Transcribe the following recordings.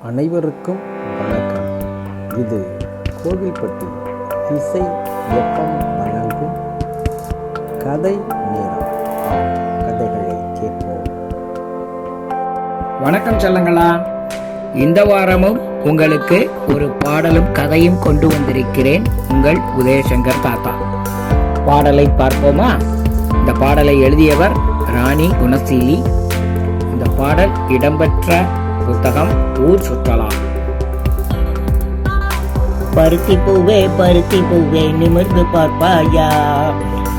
அனைவருக்கும் வணக்கம். இது கோவில்பட்டி இசை எஃப்எம் வழங்கும் கதை நேரம். கதைகளை கேட்போம். வணக்கம் செல்லங்களா. இந்த வாரமும் உங்களுக்கு ஒரு பாடலும் கதையும் கொண்டு வந்திருக்கிறேன் உங்கள் உதயசங்கர் தாத்தா. பாடலை பார்ப்போமா? இந்த பாடலை எழுதியவர் ராணி குணசீலி. இந்த பாடல் இடம்பெற்ற புத்தகம் ஊர் சுற்றலாம் பருத்தி பூவே பருத்தி பூவே நிமிர்ந்து பார்ப்பாயா?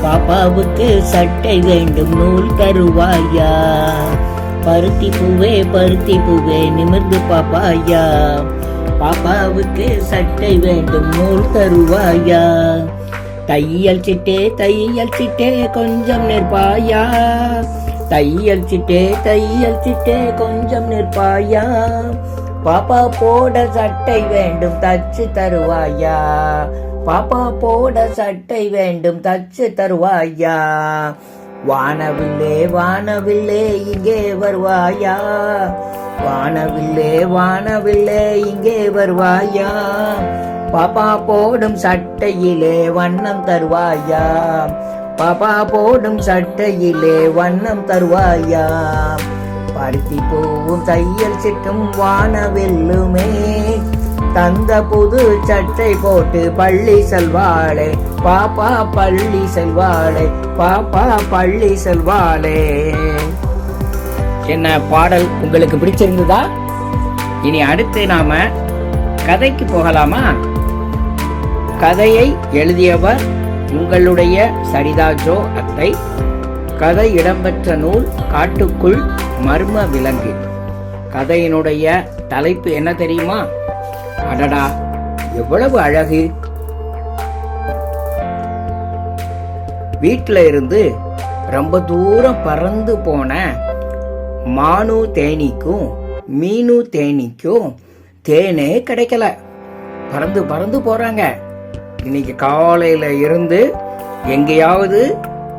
பாப்பாவுக்கு சட்டை வேண்டும் நூல் தருவாயா? பருத்தி பூவே பருத்தி பூவே நிமிர்ந்து பாப்பாயா. பாப்பாவுக்கு சட்டை வேண்டும் நூல் தருவாயா. தையல் சிட்டே தையல் சிட்டே கொஞ்சம் நிற்பாயா. தையல் சிட்டே தையல் சிட்டே கொஞ்சம் நிற்பாயா. பாப்பா போட சட்டை வேண்டும் தச்சு தருவாயா. பாப்பா போட சட்டை வேண்டும் தச்சு தருவாயா. வானவில்லே வானவில்லே இங்கே வருவாயா? வானவில்லே வானவில்லே இங்கே வருவாயா? பாப்பா போடும் சட்டையிலே வண்ணம் தருவாயா? பாப்பா போடும் சட்டையிலே வண்ணம் தருவாயா? பருத்தி பூவும் தையல் சிட்டும் வானவில்லுமே. தந்த புது சட்டை போட்டு பள்ளி செல்வாளே. பாப்பா பள்ளி செல்வாளே பாப்பா பள்ளி செல்வாளே. என்ன பாடல் உங்களுக்கு பிடிச்சிருந்ததா? இனி அடுத்து நாம கதைக்கு போகலாமா? கதையை எழுதியவர் உங்களுடைய சரிதா ஜோ அத்தை. கதை இடம்பெற்ற நூல் காட்டுக்குள் மர்ம விலங்கு. கதையினுடைய தலைப்பு என்ன தெரியுமா? அடடா எவ்வளவு அழகு. வீட்டில் இருந்து ரொம்ப தூரம் பறந்து போன மானு தேனிக்கும் மீனு தேனிக்கும் தேனே கிடைக்கல. பறந்து பறந்து போறாங்க. இன்னைக்கு காலையில இருந்து எங்கேயாவது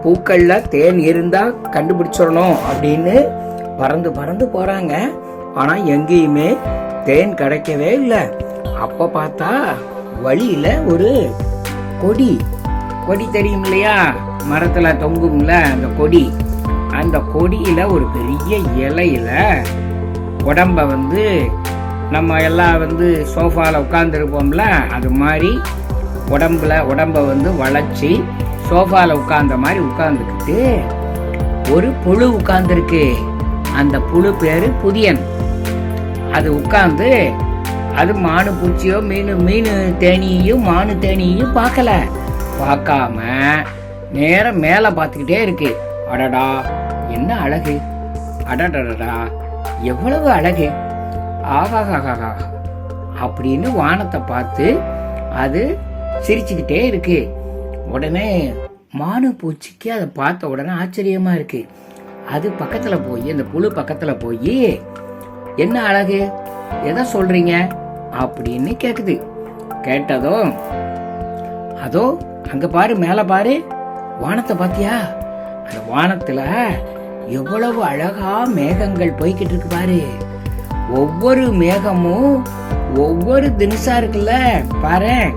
பூக்கள்ல தேன் இருந்தா கண்டுபிடிச்சிடணும் அப்படின்னு பறந்து பறந்து போறாங்க. ஆனா எங்கேயுமே தேன் கிடைக்கவே இல்லை. அப்போ பார்த்தா வழியில் ஒரு கொடி. கொடி தெரியும் இல்லையா? மரத்தில் தொங்கும்ல அந்த கொடி. அந்த கொடியில் ஒரு பெரிய இலையில உடம்ப வந்து நம்ம எல்லாம் வந்து சோஃபாவில் உட்காந்துருப்போம்ல அது மாதிரி உடம்புல உடம்ப வந்து வளைச்சி சோஃபாவில் உட்கார்ந்த மாதிரி உட்காந்துக்கிட்டு ஒரு புழு உட்காந்துருக்கு அந்த புழு பேர் புதியன். அது உட்காந்து அது மானு பூச்சியோ மீன் மீன் தேனியையும் மானு தேனியையும் பார்க்கல. பார்க்காம நேரம் மேலே பார்த்துக்கிட்டே இருக்கு. அடடா என்ன அழகு. அடடடடா எவ்வளவு அழகு. ஆகாகாகா அப்படின்னு வானத்தை பார்த்து அது சிரிச்சுக்கிட்டே இருக்கு. உடனே மானு பூச்சிக்கு அதை பார்த்த உடனே ஆச்சரியமாக இருக்கு. அது பக்கத்தில் போய் அந்த புழு பக்கத்தில் போய் என்ன அழகு? எதை சொல்றீங்க? அப்படின்னு கேக்குது. கேட்டதும் அதோ அங்க பாரு மேல பாரு. வானத்தை பாத்தியா? அந்த வானத்துல எவ்வளவு அழகா மேகங்கள் போய்கிட்டு இருக்கு பாரு. ஒவ்வொரு மேகமும் ஒவ்வொரு தினசா இருக்குல்ல பாரு.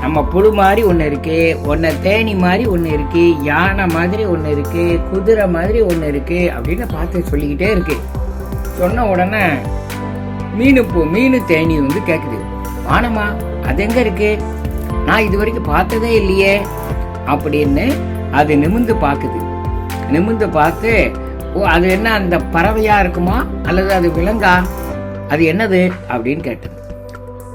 நம்ம புழு மாதிரி ஒன்று இருக்கு ஒன்று தேனி மாதிரி ஒன்று இருக்கு யானை மாதிரி ஒன்று இருக்கு குதிரை மாதிரி ஒன்று இருக்கு அப்படின்னு பார்த்து சொல்லிக்கிட்டே இருக்கு. சொன்ன உடனே மீனு பூ மீனு தேனி வந்து கேட்குது வானம்மா அது எங்க இருக்கு? நான் இது வரைக்கும் பார்த்ததே இல்லையே அப்படின்னு அது நிமிந்து பார்க்குது. நிமிந்து பார்த்து ஓ அது என்ன அந்த பறவையா இருக்குமா? அல்லது அது விலங்கா? அது என்னது? அப்படின்னு கேட்டது.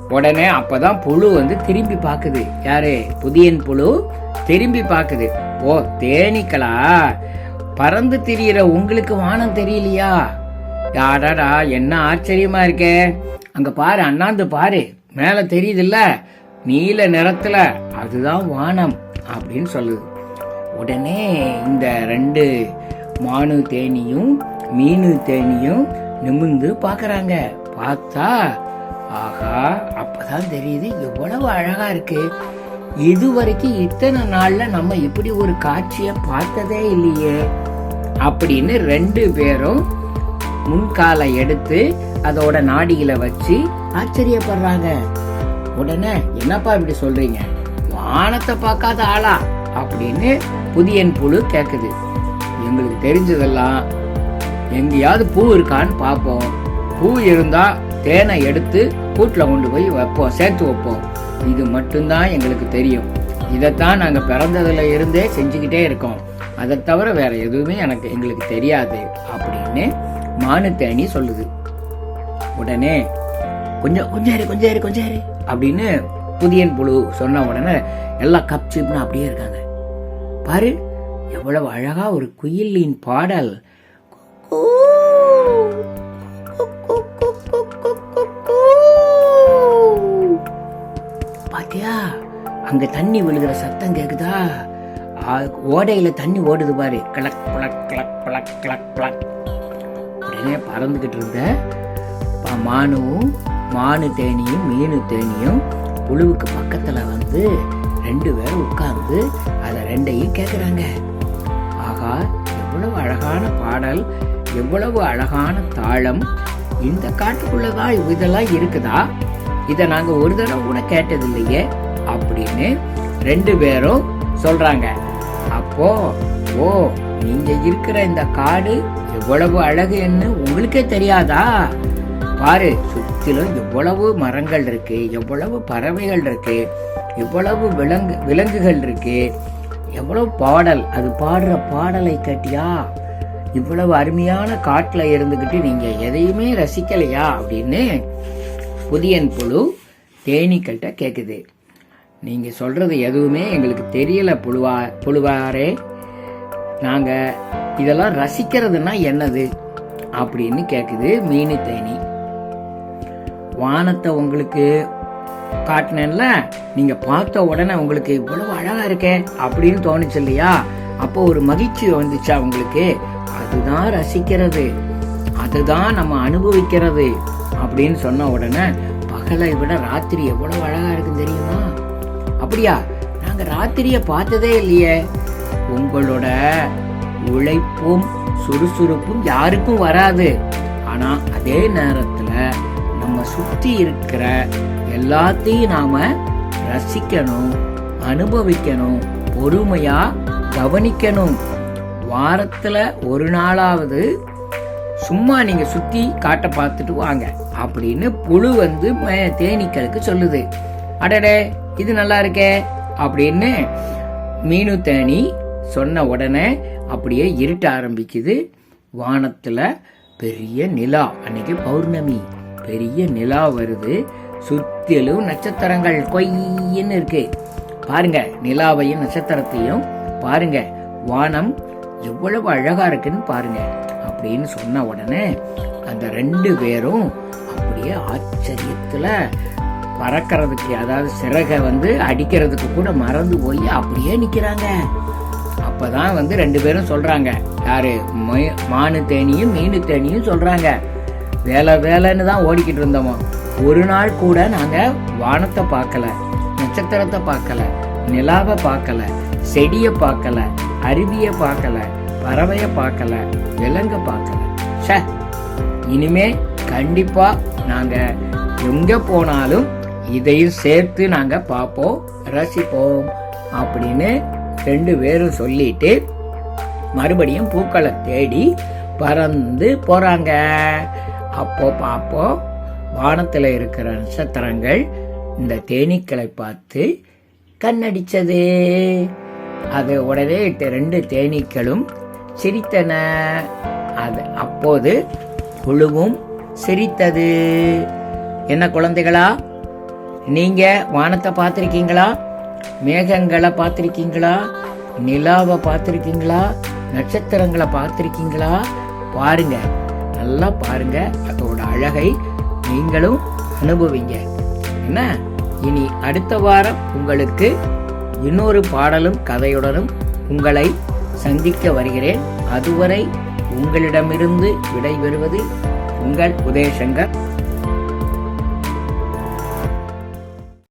உடனே அப்பதான் புழு வந்து திரும்பி பார்க்குது. யாரு? புதியன் புழு திரும்பி பார்க்குது. ஓ தேனீக்களா? பறந்து திரியிற உங்களுக்கு வானம் தெரியலையா? யாடாடா என்ன ஆச்சரியமா இருக்கே? அங்க பாரு அண்ணாந்து பாரு. மேல தெரியுதுல்ல? நீல நிறத்துல. அதுதான் வானம் அப்படின்னு சொல்லுது. உடனே இந்த ரெண்டு மானு தேனியும் மீனு தேனியும் நிமிந்து பார்க்குறாங்க பார்த்தா ஆஹா அப்பதான் தெரியுது எவ்வளவு அழகா இருக்கு. இது வரைக்கும் இத்தனை நாள்ல நம்ம இப்படி ஒரு காட்சியை பார்த்ததே இல்லையே. அப்படின்னு ரெண்டு பேரும் முன்காலை எடுத்து அதோட நாடியில வச்சு ஆச்சரியப்படுறாங்க. உடனே என்னப்பா இப்படி சொல்றீங்க? வானத்தை பார்க்காத ஆளா? அப்படின்னு புதியன் புழு கேக்குது. எங்களுக்கு தெரிஞ்சதெல்லாம் எங்கேயாவது பூ இருக்கான்னு பார்ப்போம். பூ இருந்தா தேனை எடுத்து கூட்டில் கொண்டு போய் வைப்போம் சேர்த்து வைப்போம். இது மட்டும்தான் எங்களுக்கு தெரியும். இதைத்தான் நாங்கள் பிறந்ததுல இருந்தே செஞ்சுக்கிட்டே இருக்கோம். அதை தவிர வேற எதுவுமே எனக்கு எங்களுக்கு தெரியாது அப்படின்னு மானு தேனி சொல்லுது. உடனே கொஞ்சம் கொஞ்சம் இரு கொஞ்சம் அப்படின்னு புதியன் புழு சொன்ன உடனே எல்லாம் கப் சிப்னு அப்படியே இருக்காங்க. பாரு எவ்வளவு அழகா ஒரு குயிலின் பாடல். பாத்தியா அங்க தண்ணி விழுகிற சத்தம் கேக்குதா? ஆ, ஓடையில தண்ணி ஓடுது பாரு. கிளக் பிளக் கிளக் பிளக் கிளக் பிளக் உடனே பறந்துகிட்டு இருந்த. ப- மானும் மானு தேனியும் மீனு தேனியும் புழுவுக்கு பக்கத்துல வந்து ரெண்டு பேரும் உட்கார்ந்து அதை ரெண்டையும் கேட்குறாங்க ஆகா எவ்வளவு அழகான பாடல் எவ்வளவு அழகான தாளம். இந்த காட்டுக்குள்ளதான் இதெல்லாம் இருக்குதா? இதை நாங்க ஒரு தடவை கூட கேட்டது இல்லையே அப்படின்னு ரெண்டு பேரும் சொல்றாங்க. அப்போ ஓ நீங்கள் இருக்கிற இந்த காடு எவ்வளவு என்ன உங்களுக்கே தெரியாதா? பாரு சுற்றிலும் எவ்வளவு மரங்கள் இருக்கு எவ்வளவு பறவைகள் இருக்கு எவ்வளவு விலங்கு விலங்குகள் இருக்கு. எவ்வளவு பாடல் அது பாடுற பாடலை கட்டியா? இவ்வளவு அருமையான காட்டில் இருந்துக்கிட்டு நீங்கள் எதையுமே ரசிக்கலையா? அப்படின்னு புதியன் புழு தேனீக்கள்கிட்ட கேட்குது நீங்கள் சொல்கிறது எதுவுமே எங்களுக்கு தெரியல புழுவா புழுவாரே. நாங்கள் இதெல்லாம் ரசிக்கிறதுனா என்னது? அப்படின்னு கேட்குது மீனு தேனி வானத்தை உங்களுக்கு காட்டினேன்ல நீங்கள் பார்த்த உடனே உங்களுக்கு இவ்வளவு அழகா இருக்கே அப்படின்னு தோணுச்சு இல்லையா? அப்போ ஒரு மகிழ்ச்சி வந்துச்சா உங்களுக்கு? அதுதான் ரசிக்கிறது. அதுதான் நம்ம அனுபவிக்கிறது அப்படின்னு சொன்ன உடனே பகலை விட ராத்திரி எவ்வளவு அழகா இருக்குன்னு தெரியுமா? அப்படியா? நாங்கள் ராத்திரியை பார்த்ததே இல்லையே. உங்களோட உழைப்பும் சுறுசுறுப்பும் யாருக்கும் வராது. ஆனால் அதே நேரத்தில் நம்ம சுற்றி இருக்கிற எல்லாத்தையும் நாம் ரசிக்கணும் அனுபவிக்கணும் பொறுமையாக கவனிக்கணும். வாரத்தில் ஒரு நாளாவது சும்மா நீங்கள் சுற்றி காட்ட பார்த்துட்டு வாங்க. அப்படின்னு புழு வந்து தேனீக்களுக்கு சொல்லுது. அடடே இது நல்லா இருக்கே அப்படின்னு மீனு தேனி சொன்ன உடனே அப்படியே இருட்ட ஆரம்பிக்குது. வானத்தில் பெரிய நிலா. அன்னைக்கு பௌர்ணமி. பெரிய நிலா வருது. சுத்திலும் நட்சத்திரங்கள் கொய்யின்னு இருக்கு. பாருங்க நிலாவையும் நட்சத்திரத்தையும் பாருங்க. வானம் எவ்வளவு அழகா இருக்குன்னு பாருங்க. அப்படின்னு சொன்ன உடனே அந்த ரெண்டு பேரும் அப்படியே ஆச்சரியத்துல பறக்கிறதுக்கு அதாவது சிறகை வந்து அடிக்கிறதுக்கு கூட மறந்து போய் அப்படியே நிற்கிறாங்க அப்போ தான் வந்து ரெண்டு பேரும் சொல்கிறாங்க யார்? மை மானு தேனியும் மீனு தேனியும் சொல்கிறாங்க வேலை வேலைன்னு தான் ஓடிக்கிட்டு இருந்தோம். ஒரு நாள் கூட நாங்கள் வானத்தை பார்க்கல நட்சத்திரத்தை பார்க்கல நிலாவை பார்க்கல செடியை பார்க்கல அருவியை பார்க்கல பறவையை பார்க்கல விலங்க பார்க்கல. ச இனிமே கண்டிப்பாக நாங்கள் எங்கே போனாலும் இதையும் சேர்த்து நாங்கள் பார்ப்போம் ரசிப்போம் அப்படின்னு ரெண்டு பேரும் சொல்லிட்டு மறுபடியும் பூக்களை தேடி பறந்து போகிறாங்க அப்போ பார்ப்போம் வானத்தில் இருக்கிற நட்சத்திரங்கள் இந்த தேனீக்களை பார்த்து கண்ணடிச்சது. அது உடனே ரெண்டு தேனீக்களும் சிரித்தன. அது அப்போது புழுவும் சிரித்தது. என்ன குழந்தைகளா? நீங்கள் வானத்தை பார்த்துருக்கீங்களா? மேகங்களை பார்த்துருக்கீங்களா? நிலாவை பார்த்துருக்கீங்களா? நட்சத்திரங்களை பார்த்துருக்கீங்களா? பாருங்க. நல்லா பாருங்க. அதோட அழகை நீங்களும் அனுபவிங்க. என்ன? இனி அடுத்த வாரம் உங்களுக்கு இன்னொரு பாடலும் கதையுடனும் உங்களை சந்திக்க வருகிறேன். அதுவரை உங்களிடமிருந்து விடைபெறுவது உங்கள் உதயசங்கர்.